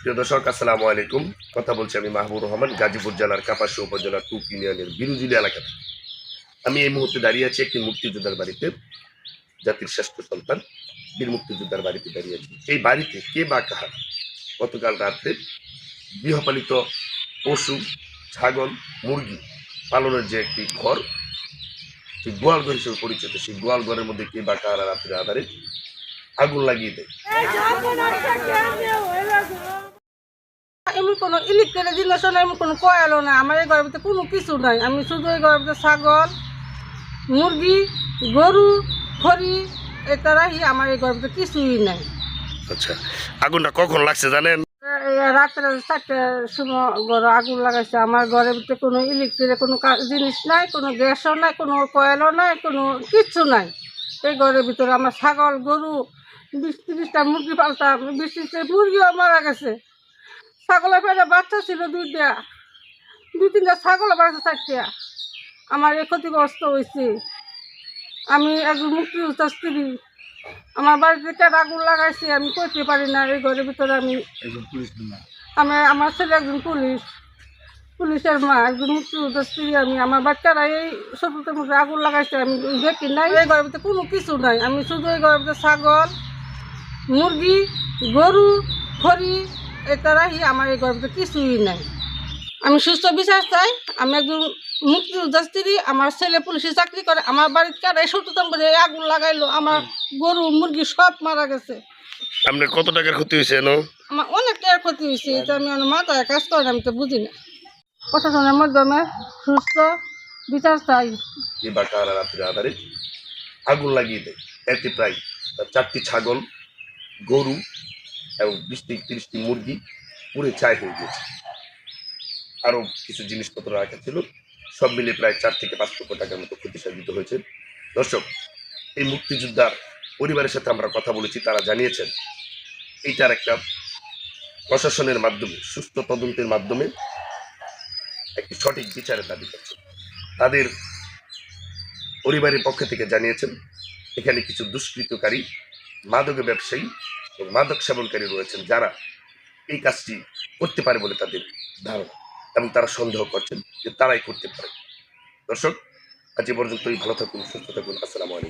প্রিয় দর্শক, আসসালামু আলাইকুম। কথা বলছি আমি মাহবুব রহমান, গাজীপুর জেলার কাপাসী উপজেলার টুক ইউনিয়নের বিরুজুলি এলাকাতে আমি এই মুহূর্তে দাঁড়িয়ে আছি একটি মুক্তিযোদ্ধার বাড়িতে, জাতির শ্রেষ্ঠ সন্তান, বীর মুক্তিযোদ্ধার বাড়িতে দাঁড়িয়ে আছি। এই বাড়িতে কে বা কাহার গতকাল রাত্রে গৃহপালিত পশু, ছাগল, মুরগি পালনের যে একটি ঘর, সেই গোয়াল ঘর হিসেবে পরিচিত, সেই গোয়াল ঘরের মধ্যে কে বা কাহারা রাত্রে আধারে আগুন লাগিয়ে দেয়। এমন কোনো ইলেকট্রিক জিনিস না এমন কোনো কয়ালো না। আমার এই ভিতরে কোনো কিছু নাই। আমি শুধু এই ভিতরে ছাগল মুরগি গরু খড়ি এটা রাখি। আমার এই ভিতরে কিছুই নাই। আচ্ছা আগুনটা কখন লাগছে জানেন? রাত্রে চারটার সময় ঘরে আগুন লাগাইছে। আমার ঘরের ভিতরে কোনো ইলেকট্রিক কোনো জিনিস নাই কোনো গ্যাসও নাই কোনো কয়েলও নাই কোনো কিচ্ছু নাই। এই ঘরের ভিতরে আমার ছাগল গরু বিশ তিরিশটা মুরগি পালতাম বিশ ত্রিশটা মুরগিও মারা গেছে। ছাগলের পেটে বাচ্চা ছিল দুইটা দুই তিনটা ছাগল বাড়ছে চারটা আমার এই ক্ষতিগ্রস্ত হয়েছে। আমি একজন মুক্তিযোদ্ধা স্ত্রী আমার বাড়িতে কেন আগুন লাগাইছে আমি করতে পারি না এই ঘরের ভিতরে আমি আমি আমার ছেলে একজন পুলিশ। পুলিশের মা একজন মুক্তিযোদ্ধা স্ত্রী আমি আমার বাচ্চারা এই শত্রুতার মধ্যে আগুন লাগাইছে আমি দেখি নাই। এই ঘরের ভিতরে কোনো কিছু নাই। আমি শুধু এই ঘরের ভিতরে ছাগল মুরগি গরু খড়ি এটা রাখি আমার এই ঘরের কিছুই নাই। আমি সুস্থ বিচার চাই আমি একজন মুক্তিযোদ্ধা স্ত্রী আমার ছেলে পুলিশে চাকরি করে আমার বাড়িতে কারা এই শত্রুতার মধ্যে আগুন লাগাইলো আমার গরু মুরগি সব মারা গেছে। আপনার কত টাকার ক্ষতি হয়েছে আমার অনেক টাকার ক্ষতি হয়েছে এটা আমি আমার মাথায় কাজ করে আমি তো বুঝি না। প্রশাসনের মাধ্যমে সুস্থ বিচার চাই। যে কারা রাত্রে আধারে আগুন লাগিয়ে দেয়। এতে প্রায় চারটি ছাগল গরু এবং বিশটি, তিরিশটি মুরগি পুরে ছাই হয়ে গিয়েছে। আরও কিছু জিনিসপত্র রাখা ছিল, সব মিলে প্রায় চার থেকে পাঁচ লক্ষ টাকার মতো ক্ষতি সাধিত হয়েছে। দর্শক, এই মুক্তিযোদ্ধার পরিবারের সাথে আমরা কথা বলেছি, তারা জানিয়েছেন, এইটার একটা প্রশাসনের মাধ্যমে, সুস্থ তদন্তের মাধ্যমে একটি সঠিক বিচারের দাবি করছে। তাদের পরিবারের পক্ষ থেকে জানিয়েছেন, এখানে কিছু দুষ্কৃতকারী, মাদক ব্যবসায়ী এবং মাদক সেবনকারী রয়েছেন যারা এই কাজটি করতে পারে বলে তাদের ধারণা এবং তারা সন্দেহ করছেন যে তারাই করতে পারে। দর্শক, আজ পর্যন্তই। ভালো থাকুন, সুস্থ থাকুন। আসসালামু আলাইকুম।